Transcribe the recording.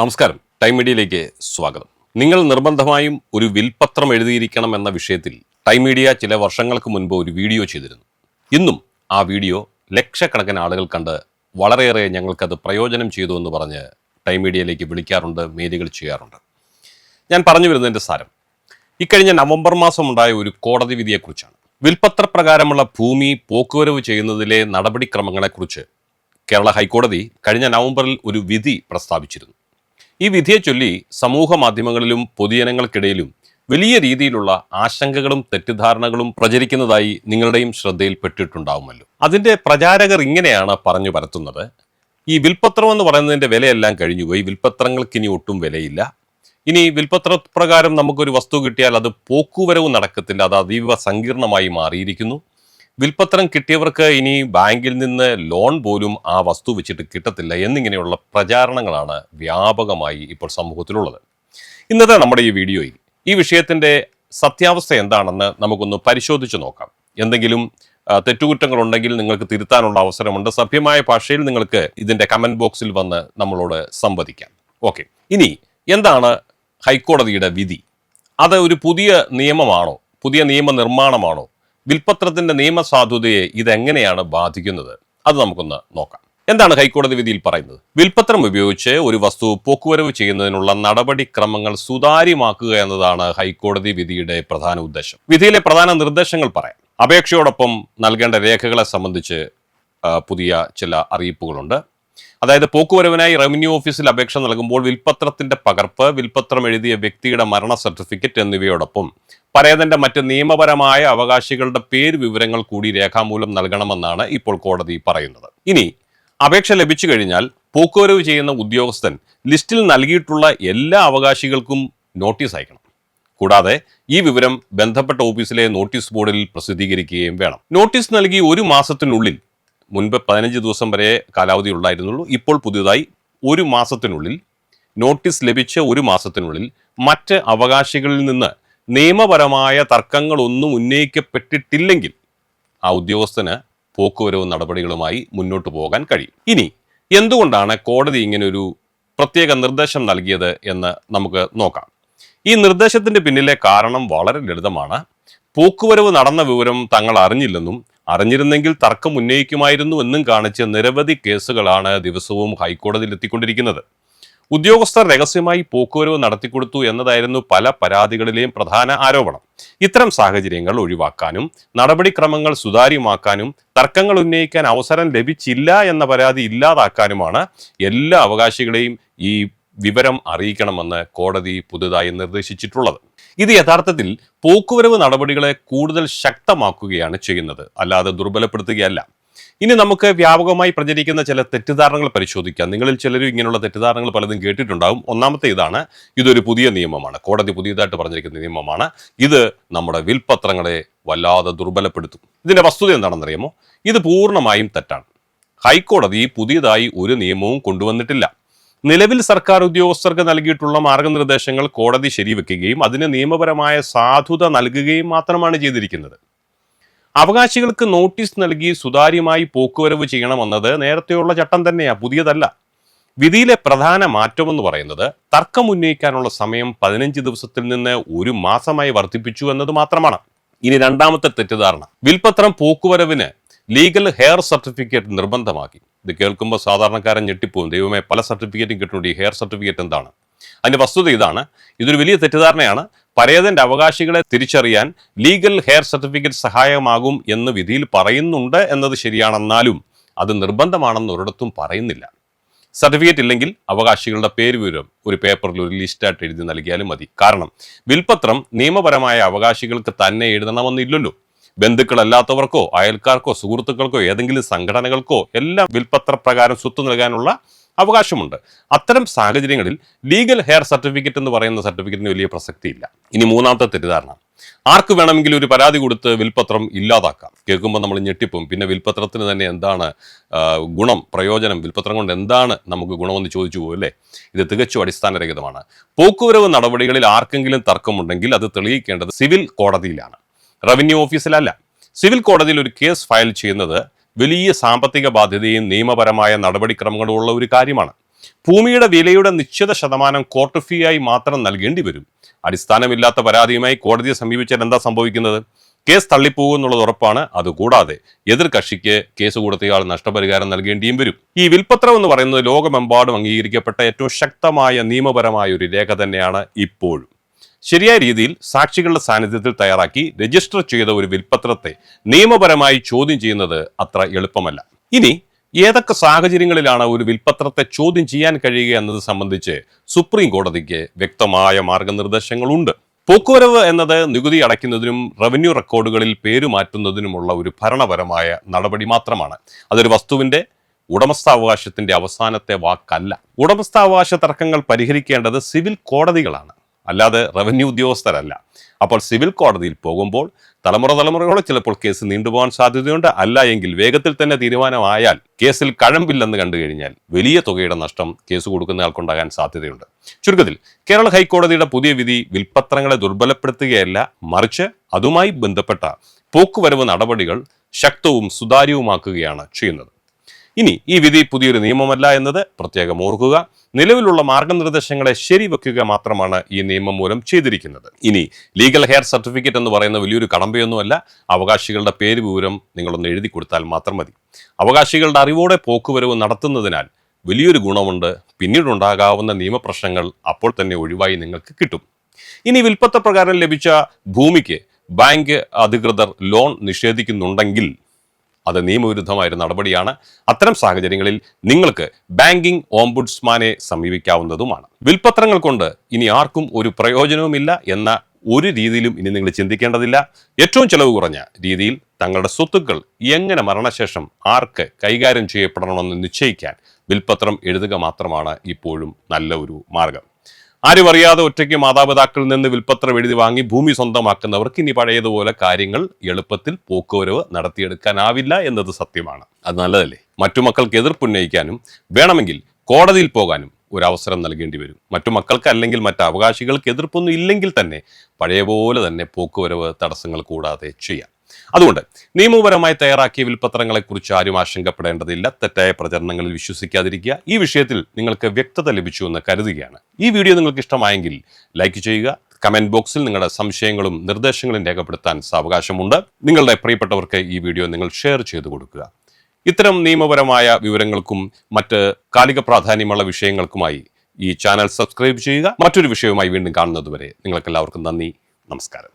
നമസ്കാരം. ടൈം മീഡിയയിലേക്ക് സ്വാഗതം. നിങ്ങൾ നിർബന്ധമായും ഒരു വിൽപത്രം എഴുതിയിരിക്കണം എന്ന വിഷയത്തിൽ ടൈം മീഡിയ ചില വർഷങ്ങൾക്ക് മുൻപ് ഒരു വീഡിയോ ചെയ്തിരുന്നു. ഇന്നും ആ വീഡിയോ ലക്ഷക്കണക്കിന് ആളുകൾ കണ്ട് വളരെയേറെ ഞങ്ങൾക്കത് പ്രയോജനം ചെയ്തു എന്ന് പറഞ്ഞ് ടൈം മീഡിയയിലേക്ക് വിളിക്കാറുണ്ട് മെയിലുകൾ ചെയ്യാറുണ്ട്. ഞാൻ പറഞ്ഞു വരുന്നതിന്റെ സാരം. ഇക്കഴിഞ്ഞ നവംബർ മാസം ഉണ്ടായ ഒരു കോടതി വിധിയെക്കുറിച്ചാണ്. വിൽപത്രപ്രകാരമുള്ള ഭൂമി പോക്കുവരവ് ചെയ്യുന്നതിലെ നടപടിക്രമങ്ങളെക്കുറിച്ച് കേരള ഹൈക്കോടതി കഴിഞ്ഞ നവംബറിൽ ഒരു വിധി പ്രസ്താവിച്ചിരുന്നു. ഈ വിധിയെ ചൊല്ലി സമൂഹ മാധ്യമങ്ങളിലും പൊതുജനങ്ങൾക്കിടയിലും വലിയ രീതിയിലുള്ള ആശങ്കകളും തെറ്റിദ്ധാരണകളും പ്രചരിക്കുന്നതായി നിങ്ങളുടെയും ശ്രദ്ധയിൽപ്പെട്ടിട്ടുണ്ടാവുമല്ലോ അതിന്റെ പ്രചാരകർ ഇങ്ങനെയാണ് പറഞ്ഞു പരത്തുന്നത്. ഈ വിൽപത്രം എന്ന് പറയുന്നതിന്റെ വിലയെല്ലാം കഴിഞ്ഞുപോയി വിൽപത്രങ്ങൾക്ക് ഇനി ഒട്ടും വിലയില്ല. ഇനി വിൽപത്ര പ്രകാരം നമുക്കൊരു വസ്തു കിട്ടിയാൽ അത് പോക്കുവരവ് നടക്കത്തില്ല. അത് അതീവ സങ്കീർണമായി മാറിയിരിക്കുന്നു. വിൽപത്രം കിട്ടിയവർക്ക് ഇനി ബാങ്കിൽ നിന്ന് ലോൺ പോലും ആ വസ്തു വെച്ചിട്ട് കിട്ടത്തില്ല എന്നിങ്ങനെയുള്ള പ്രചാരണങ്ങളാണ് വ്യാപകമായി ഇപ്പോൾ സമൂഹത്തിലുള്ളത്. ഇന്നത്തെ നമ്മുടെ ഈ വീഡിയോയിൽ ഈ വിഷയത്തിന്റെ സത്യാവസ്ഥ എന്താണെന്ന് നമുക്കൊന്ന് പരിശോധിച്ച് നോക്കാം. എന്തെങ്കിലും തെറ്റുകുറ്റങ്ങളുണ്ടെങ്കിൽ നിങ്ങൾക്ക് തിരുത്താനുള്ള അവസരമുണ്ട്. സഭ്യമായ ഭാഷയിൽ നിങ്ങൾക്ക് ഇതിന്റെ കമന്റ് ബോക്സിൽ വന്ന് നമ്മളോട് സംവദിക്കാം. ഓക്കെ. ഇനി എന്താണ് ഹൈക്കോടതിയുടെ വിധി? അത് ഒരു പുതിയ നിയമമാണോ? പുതിയ നിയമനിർമ്മാണമാണോ വിൽപത്രത്തിന്റെ നിയമസാധുതയെ ഇതെങ്ങനെയാണ് ബാധിക്കുന്നത്? അത് നമുക്കൊന്ന് നോക്കാം. എന്താണ് ഹൈക്കോടതി വിധിയിൽ പറയുന്നത്? വിൽപ്പത്രം ഉപയോഗിച്ച് ഒരു വസ്തു പോക്കുവരവ് ചെയ്യുന്നതിനുള്ള നടപടിക്രമങ്ങൾ സുതാര്യമാക്കുക എന്നതാണ് ഹൈക്കോടതി വിധിയുടെ പ്രധാന ഉദ്ദേശം. വിധിയിലെ പ്രധാന നിർദ്ദേശങ്ങൾ പറയാം. അപേക്ഷയോടൊപ്പം നൽകേണ്ട രേഖകളെ സംബന്ധിച്ച് പുതിയ ചില അറിയിപ്പുകളുണ്ട്. അതായത് പോക്കുവരവിനായി റവന്യൂ ഓഫീസിൽ അപേക്ഷ നൽകുമ്പോൾ വിൽപ്പത്രത്തിന്റെ പകർപ്പ് വിൽപ്പത്രം എഴുതിയ വ്യക്തിയുടെ മരണ സർട്ടിഫിക്കറ്റ് എന്നിവയോടൊപ്പം പരേതന്റെ മറ്റ് നിയമപരമായ അവകാശികളുടെ പേര് വിവരങ്ങൾ കൂടി രേഖാമൂലം നൽകണമെന്നാണ് ഇപ്പോൾ കോടതി പറയുന്നത്. ഇനി അപേക്ഷ ലഭിച്ചു കഴിഞ്ഞാൽ പോക്കുവരവ് ചെയ്യുന്ന ഉദ്യോഗസ്ഥൻ ലിസ്റ്റിൽ നൽകിയിട്ടുള്ള എല്ലാ അവകാശികൾക്കും നോട്ടീസ് അയക്കണം. കൂടാതെ ഈ വിവരം ബന്ധപ്പെട്ട ഓഫീസിലെ നോട്ടീസ് ബോർഡിൽ പ്രസിദ്ധീകരിക്കുകയും വേണം. നോട്ടീസ് നൽകി ഒരു മാസത്തിനുള്ളിൽ മുൻപ് പതിനഞ്ച് ദിവസം വരെ കാലാവധി ഉണ്ടായിരുന്നുള്ളൂ ഇപ്പോൾ പുതിയതായി ഒരു മാസത്തിനുള്ളിൽ നോട്ടീസ് ലഭിച്ച ഒരു മാസത്തിനുള്ളിൽ മറ്റ് അവകാശികളിൽ നിന്ന് നിയമപരമായ തർക്കങ്ങളൊന്നും ഉന്നയിക്കപ്പെട്ടിട്ടില്ലെങ്കിൽ ആ ഉദ്യോഗസ്ഥന് പോക്കുവരവും നടപടികളുമായി മുന്നോട്ട് പോകാൻ കഴിയും. ഇനി എന്തുകൊണ്ടാണ് കോടതി ഇങ്ങനെ ഒരു പ്രത്യേക നിർദ്ദേശം നൽകിയത് എന്ന് നമുക്ക് നോക്കാം. ഈ നിർദ്ദേശത്തിന്റെ പിന്നിലെ കാരണം വളരെ ലളിതമാണ്. പോക്കുവരവ് നടന്ന വിവരം തങ്ങൾ അറിഞ്ഞില്ലെന്നും അറിഞ്ഞിരുന്നെങ്കിൽ തർക്കം ഉന്നയിക്കുമായിരുന്നു എന്നും കാണിച്ച് നിരവധി കേസുകളാണ് ദിവസവും ഹൈക്കോടതിയിൽ എത്തിക്കൊണ്ടിരിക്കുന്നത്. ഉദ്യോഗസ്ഥർ രഹസ്യമായി പോക്കുവരവ് നടത്തിക്കൊടുത്തു എന്നതായിരുന്നു പല പരാതികളിലെയും പ്രധാന ആരോപണം. ഇത്തരം സാഹചര്യങ്ങൾ ഒഴിവാക്കാനും നടപടിക്രമങ്ങൾ സുതാര്യമാക്കാനും തർക്കങ്ങൾ ഉന്നയിക്കാൻ അവസരം ലഭിച്ചില്ല എന്ന പരാതി ഇല്ലാതാക്കാനുമാണ് എല്ലാ അവകാശികളെയും ഈ വിവരം അറിയിക്കണമെന്ന് കോടതി പുതുതായി നിർദ്ദേശിച്ചിട്ടുള്ളത്. ഇത് യഥാർത്ഥത്തിൽ പോക്കുവരവ് നടപടികളെ കൂടുതൽ ശക്തമാക്കുകയാണ് ചെയ്യുന്നത്. അല്ലാതെ ദുർബലപ്പെടുത്തുകയല്ല. ഇനി നമുക്ക് വ്യാപകമായി പ്രചരിക്കുന്ന ചില തെറ്റിദ്ധാരണകൾ പരിശോധിക്കാം. നിങ്ങളിൽ ചിലരും ഇങ്ങനെയുള്ള തെറ്റിദ്ധാരണകൾ പലതും കേട്ടിട്ടുണ്ടാവും. ഒന്നാമത്തെ ഇതാണ് ഇതൊരു പുതിയ നിയമമാണ്. കോടതി പുതിയതായിട്ട് പറഞ്ഞിരിക്കുന്ന നിയമമാണ്. ഇത് നമ്മുടെ വിൽപത്രങ്ങളെ വല്ലാതെ ദുർബലപ്പെടുത്തും. ഇതിന്റെ വസ്തുത എന്താണെന്നറിയാമോ? ഇത് പൂർണമായും തെറ്റാണ്. ഹൈക്കോടതി പുതിയതായി ഒരു നിയമവും കൊണ്ടുവന്നിട്ടില്ല. നിലവിൽ സർക്കാർ ഉദ്യോഗസ്ഥർക്ക് നൽകിയിട്ടുള്ള മാർഗനിർദ്ദേശങ്ങൾ കോടതി ശരിവെക്കുകയും അതിന് നിയമപരമായ സാധുത നൽകുകയും മാത്രമാണ് ചെയ്തിരിക്കുന്നത്. അവകാശികൾക്ക് നോട്ടീസ് നൽകി സുതാര്യമായി പോക്കുവരവ് ചെയ്യണമെന്നത് നേരത്തെയുള്ള ചട്ടം തന്നെയാ പുതിയതല്ല. വിധിയിലെ പ്രധാന മാറ്റമെന്ന് പറയുന്നത് തർക്കം ഉന്നയിക്കാനുള്ള സമയം പതിനഞ്ച് ദിവസത്തിൽ നിന്ന് ഒരു മാസമായി വർദ്ധിപ്പിച്ചു എന്നത് മാത്രമാണ്. ഇനി രണ്ടാമത്തെ തെറ്റിദ്ധാരണ. വിൽപത്രം പോക്കുവരവിന് ലീഗൽ ഹെയർ സർട്ടിഫിക്കറ്റ് നിർബന്ധമാക്കി. ഇത് കേൾക്കുമ്പോൾ സാധാരണക്കാരൻ ഞെട്ടിപ്പോവും. ദൈവമേ പല സർട്ടിഫിക്കറ്റും കിട്ടുന്നുണ്ട്. ഈ ഹെയർ സർട്ടിഫിക്കറ്റ് എന്താണ്? അതിന്റെ വസ്തുത ഇതാണ്. ഇതൊരു വലിയ തെറ്റിദ്ധാരണയാണ്. പരേതന്റെ അവകാശികളെ തിരിച്ചറിയാൻ ലീഗൽ ഹെയർ സർട്ടിഫിക്കറ്റ് സഹായമാകും എന്ന് വിധിയിൽ പറയുന്നുണ്ട് എന്നത് ശരിയാണെന്നാലും അത് നിർബന്ധമാണെന്ന് ഒരിടത്തും പറയുന്നില്ല. സർട്ടിഫിക്കറ്റ് ഇല്ലെങ്കിൽ അവകാശികളുടെ പേര് വിവരം ഒരു പേപ്പറിൽ ഒരു ലിസ്റ്റായിട്ട് എഴുതി നൽകിയാലും മതി. കാരണം വിൽപത്രം നിയമപരമായ അവകാശികൾക്ക് തന്നെ എഴുതണമെന്നില്ലല്ലോ. ബന്ധുക്കളല്ലാത്തവർക്കോ അയൽക്കാർക്കോ സുഹൃത്തുക്കൾക്കോ ഏതെങ്കിലും സംഘടനകൾക്കോ എല്ലാം വിൽപത്ര പ്രകാരം സ്വത്ത് നൽകാനുള്ള അവകാശമുണ്ട്. അത്തരം സാഹചര്യങ്ങളിൽ ലീഗൽ ഹെയർ സർട്ടിഫിക്കറ്റ് എന്ന് പറയുന്ന സർട്ടിഫിക്കറ്റിന് വലിയ പ്രസക്തിയില്ല. ഇനി മൂന്നാമത്തെ തെറ്റിദ്ധാരണ. ആർക്ക് വേണമെങ്കിലും ഒരു പരാതി കൊടുത്ത് വിൽപത്രം ഇല്ലാതാക്കാം. കേൾക്കുമ്പോൾ നമ്മൾ ഞെട്ടിപ്പും പിന്നെ വിൽപത്രത്തിന് തന്നെ എന്താണ് ഗുണം പ്രയോജനം വിൽപത്രം കൊണ്ട് എന്താണ് നമുക്ക് ഗുണമെന്ന് ചോദിച്ചു പോകും അല്ലേ? ഇത് തികച്ചും അടിസ്ഥാനരഹിതമാണ്. പോക്കുവരവ് നടപടികളിൽ ആർക്കെങ്കിലും തർക്കമുണ്ടെങ്കിൽ അത് തെളിയിക്കേണ്ടത് സിവിൽ കോടതിയിലാണ്. റവന്യൂ ഓഫീസിലല്ല. സിവിൽ കോടതിയിൽ ഒരു കേസ് ഫയൽ ചെയ്യുന്നത് വലിയ സാമ്പത്തിക ബാധ്യതയും നിയമപരമായ നടപടിക്രമങ്ങളും ഉള്ള ഒരു കാര്യമാണ്. ഭൂമിയുടെ വിലയുടെ നിശ്ചിത ശതമാനം കോർട്ട് ഫീ ആയി മാത്രം നൽകേണ്ടി വരും. അടിസ്ഥാനമില്ലാത്ത പരാതിയുമായി കോടതിയെ സമീപിച്ചാൽ എന്താ സംഭവിക്കുന്നത്? കേസ് തള്ളിപ്പോകും എന്നുള്ളത് ഉറപ്പാണ്. അതുകൂടാതെ എതിർകക്ഷിക്ക് കേസ് കൊടുത്തയാൾ നഷ്ടപരിഹാരം നൽകേണ്ടിയും വരും. ഈ വിൽപത്രം എന്ന് പറയുന്നത് ലോകമെമ്പാടും അംഗീകരിക്കപ്പെട്ട ഏറ്റവും ശക്തമായ നിയമപരമായ ഒരു രേഖ തന്നെയാണ് ഇപ്പോഴും. ശരിയായ രീതിയിൽ സാക്ഷികളുടെ സാന്നിധ്യത്തിൽ തയ്യാറാക്കി രജിസ്റ്റർ ചെയ്ത ഒരു വിൽപ്പത്രത്തെ നിയമപരമായി ചോദ്യം ചെയ്യുന്നത് അത്ര എളുപ്പമല്ല. ഇനി ഏതൊക്കെ സാഹചര്യങ്ങളിലാണ് ഒരു വിൽപ്പത്രത്തെ ചോദ്യം ചെയ്യാൻ കഴിയുക എന്നത് സംബന്ധിച്ച് സുപ്രീം കോടതിക്ക് വ്യക്തമായ മാർഗനിർദ്ദേശങ്ങളുണ്ട്. പോക്കുവരവ് എന്നത് നികുതി അടയ്ക്കുന്നതിനും റവന്യൂ റെക്കോർഡുകളിൽ പേര് മാറ്റുന്നതിനുമുള്ള ഒരു ഭരണപരമായ നടപടി മാത്രമാണ്. അതൊരു വസ്തുവിന്റെ ഉടമസ്ഥാവകാശത്തിന്റെ അവസാനത്തെ വാക്കല്ല. ഉടമസ്ഥാവകാശ തർക്കങ്ങൾ പരിഹരിക്കേണ്ടത് സിവിൽ കോടതികളാണ്. അല്ലാതെ റവന്യൂ ഉദ്യോഗസ്ഥരല്ല. അപ്പോൾ സിവിൽ കോടതിയിൽ പോകുമ്പോൾ തലമുറ തലമുറയോടെ ചിലപ്പോൾ കേസ് നീണ്ടുപോകാൻ സാധ്യതയുണ്ട്. അല്ല എങ്കിൽ വേഗത്തിൽ തന്നെ തീരുമാനമായാൽ കേസിൽ കഴമ്പില്ലെന്ന് കണ്ടു കഴിഞ്ഞാൽ വലിയ തുകയുടെ നഷ്ടം കേസ് കൊടുക്കുന്നയാൾക്കുണ്ടാകാൻ സാധ്യതയുണ്ട്. ചുരുക്കത്തിൽ കേരള ഹൈക്കോടതിയുടെ പുതിയ വിധി വിൽപ്പത്രങ്ങളെ ദുർബലപ്പെടുത്തുകയല്ല മറിച്ച് അതുമായി ബന്ധപ്പെട്ട പോക്കുവരവ് നടപടികൾ ശക്തവും സുതാര്യവുമാക്കുകയാണ് ചെയ്യുന്നത്. ഇനി ഈ വിധി പുതിയൊരു നിയമമല്ല എന്നത് പ്രത്യേകം ഓർക്കുക. നിലവിലുള്ള മാർഗനിർദ്ദേശങ്ങളെ ശരിവെക്കുക മാത്രമാണ് ഈ നിയമം മൂലം ചെയ്തിരിക്കുന്നത്. ഇനി ലീഗൽ ഹെയർ സർട്ടിഫിക്കറ്റ് എന്ന് പറയുന്ന വലിയൊരു കടമ്പയൊന്നുമല്ല. അവകാശികളുടെ പേര് വിവരം നിങ്ങളൊന്ന് എഴുതി കൊടുത്താൽ മാത്രം മതി. അവകാശികളുടെ അറിവോടെ പോക്കുവരവ് നടത്തുന്നതിനാൽ വലിയൊരു ഗുണമുണ്ട്. പിന്നീടുണ്ടാകാവുന്ന നിയമപ്രശ്നങ്ങൾ അപ്പോൾ തന്നെ ഒഴിവായി നിങ്ങൾക്ക് കിട്ടും. ഇനി വിൽപ്പത്ത പ്രകാരം ലഭിച്ച ഭൂമിക്ക് ബാങ്ക് അധികൃതർ ലോൺ നിഷേധിക്കുന്നുണ്ടെങ്കിൽ അത് നിയമവിരുദ്ധമായ ഒരു നടപടിയാണ്. അത്തരം സാഹചര്യങ്ങളിൽ നിങ്ങൾക്ക് ബാങ്കിംഗ് ഓംബുഡ്സ്മാനെ സമീപിക്കാവുന്നതുമാണ്. വിൽപത്രങ്ങൾ കൊണ്ട് ഇനി ആർക്കും ഒരു പ്രയോജനവുമില്ല എന്ന ഒരു രീതിയിലും ഇനി നിങ്ങൾ ചിന്തിക്കേണ്ടതില്ല. ഏറ്റവും ചെലവ് കുറഞ്ഞ രീതിയിൽ തങ്ങളുടെ സ്വത്തുക്കൾ എങ്ങനെ മരണശേഷം ആർക്ക് കൈകാര്യം ചെയ്യപ്പെടണമെന്ന് നിശ്ചയിക്കാൻ വിൽപത്രം എഴുതുക മാത്രമാണ് ഇപ്പോഴും നല്ല ഒരു മാർഗം. ആരും അറിയാതെ ഒറ്റയ്ക്ക് മാതാപിതാക്കളിൽ നിന്ന് വിൽപ്പത്രം എഴുതി വാങ്ങി ഭൂമി സ്വന്തമാക്കുന്നവർക്ക് ഇനി പഴയതുപോലെ കാര്യങ്ങൾ എളുപ്പത്തിൽ പോക്കുവരവ് നടത്തിയെടുക്കാനാവില്ല എന്നത് സത്യമാണ്. അത് നല്ലതല്ലേ? മറ്റു മക്കൾക്ക് എതിർപ്പുന്നയിക്കാനും വേണമെങ്കിൽ കോടതിയിൽ പോകാനും ഒരു അവസരം നൽകേണ്ടി വരും. മറ്റു മക്കൾക്ക് അല്ലെങ്കിൽ മറ്റ് അവകാശികൾക്ക് എതിർപ്പൊന്നും ഇല്ലെങ്കിൽ തന്നെ പഴയ പോലെ തന്നെ പോക്കുവരവ് തടസ്സങ്ങൾ കൂടാതെ ചെയ്യാം. അതുകൊണ്ട് നിയമപരമായി തയ്യാറാക്കിയ വിൽപ്പത്രങ്ങളെക്കുറിച്ച് ആരും ആശങ്കപ്പെടേണ്ടതില്ല. തെറ്റായ പ്രചരണങ്ങളിൽ വിശ്വസിക്കാതിരിക്കുക. ഈ വിഷയത്തിൽ നിങ്ങൾക്ക് വ്യക്തത ലഭിച്ചു എന്ന് കരുതുകയാണ്. ഈ വീഡിയോ നിങ്ങൾക്ക് ഇഷ്ടമായെങ്കിൽ ലൈക്ക് ചെയ്യുക. കമന്റ് ബോക്സിൽ നിങ്ങളുടെ സംശയങ്ങളും നിർദ്ദേശങ്ങളും രേഖപ്പെടുത്താൻ സാവകാശമുണ്ട്. നിങ്ങളുടെ പ്രിയപ്പെട്ടവർക്ക് ഈ വീഡിയോ നിങ്ങൾ ഷെയർ ചെയ്തു കൊടുക്കുക. ഇത്തരം നിയമപരമായ വിവരങ്ങൾക്കും മറ്റ് കാലിക പ്രാധാന്യമുള്ള വിഷയങ്ങൾക്കുമായി ഈ ചാനൽ സബ്സ്ക്രൈബ് ചെയ്യുക. മറ്റൊരു വിഷയവുമായി വീണ്ടും കാണുന്നതുവരെ നിങ്ങൾക്കെല്ലാവർക്കും നന്ദി. നമസ്കാരം.